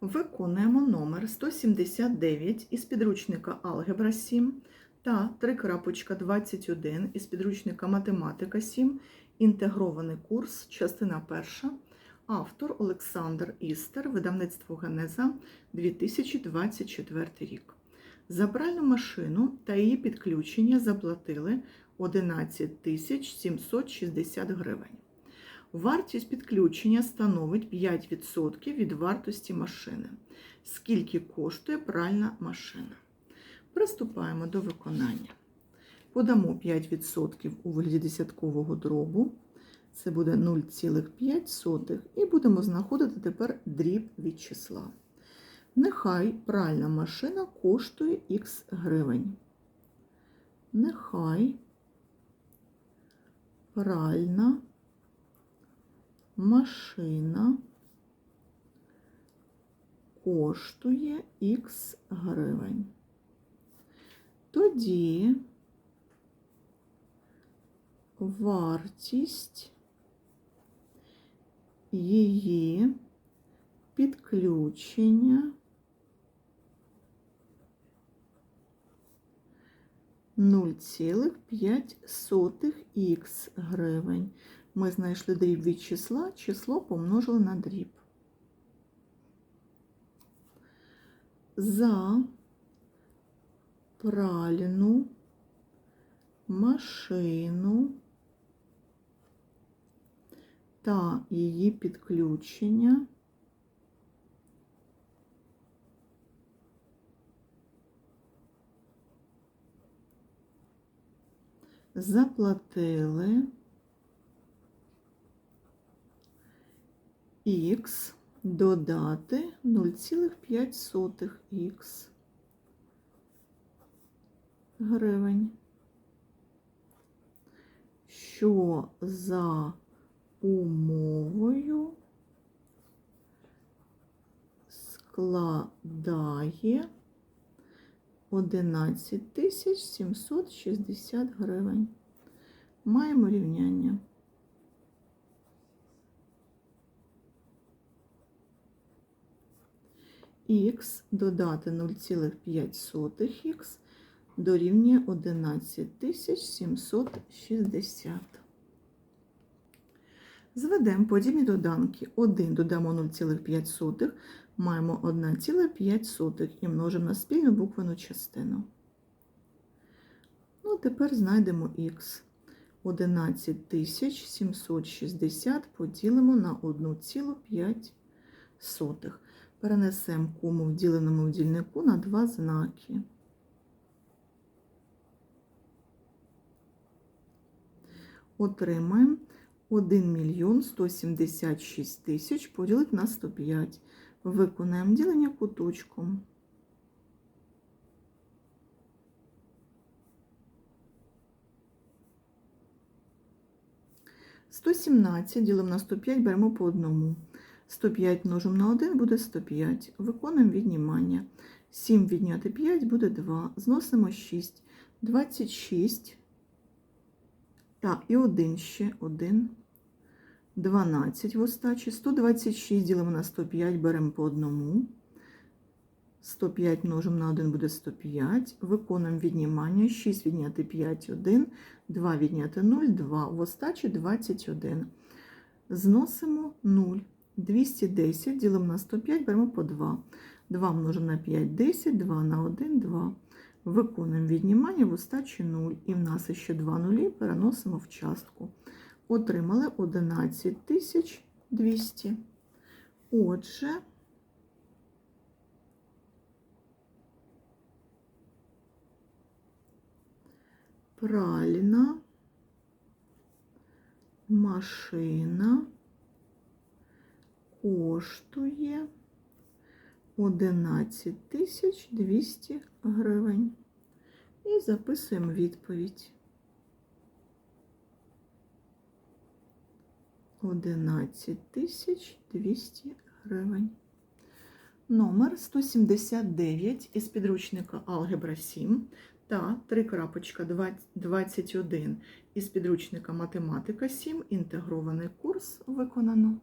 Виконуємо номер 179 із підручника Алгебра 7 та 3.21 із підручника Математика 7, інтегрований курс, частина 1, автор Олександр Істер, видавництво Генеза 2024 рік. За пральну машину та її підключення заплатили 11 760 гривень. Вартість підключення становить 5% від вартості машини. Скільки коштує пральна машина? Приступаємо до виконання. Подамо 5% у вигляді десяткового дробу. Це буде 0,5 і будемо знаходити тепер дріб від числа. Нехай пральна машина коштує х гривень. Нехай пральна машина коштує х гривень. Тоді вартість її підключення 0,5х гривень. Ми знайшли дріб від числа, число помножили на дріб. За пральну машину та її підключення заплатили х додати 0,5х гривень, що за умовою складає 11 тисяч 760 гривень. Маємо рівняння. Х додати 0,5х дорівнює 11 760. Зведемо подібні доданки. 1 додамо 0,5, маємо 1,5 і множимо на спільну буквену частину. Ну, тепер знайдемо х. 11 760 поділимо на 1,5. Перенесемо кому в діленому дільнику на два знаки. Отримаємо 1 мільйон 176 тисяч поділити на 105. Виконаємо ділення куточком. Сто сімнадцять ділимо на 105, беремо по одному. 105 множимо на 1 буде 105. Виконуємо віднімання. 7 відняти 5 буде 2. Зносимо 6. 26. Так, і 1 ще 1. 12 в остачі. 126 ділимо на 105, беремо по одному. 105 множимо на 1 буде 105. Виконуємо віднімання. 6 відняти 5 1. 2 відняти 0, 2. В остачі 21. Зносимо 0. 210 ділимо на 105, беремо по 2. 2 множимо на 5, 10, 2 на 1, 2. Виконуємо віднімання в остачі 0. І в нас ще 2 нулі переносимо в частку. Отримали 11 200. Отже, пральна машина коштує 11 тисяч 200 гривень. І записуємо відповідь. 11 тисяч 200 гривень. Номер 179 із підручника Алгебра 7 та 3.21 із підручника Математика 7. Інтегрований курс виконано.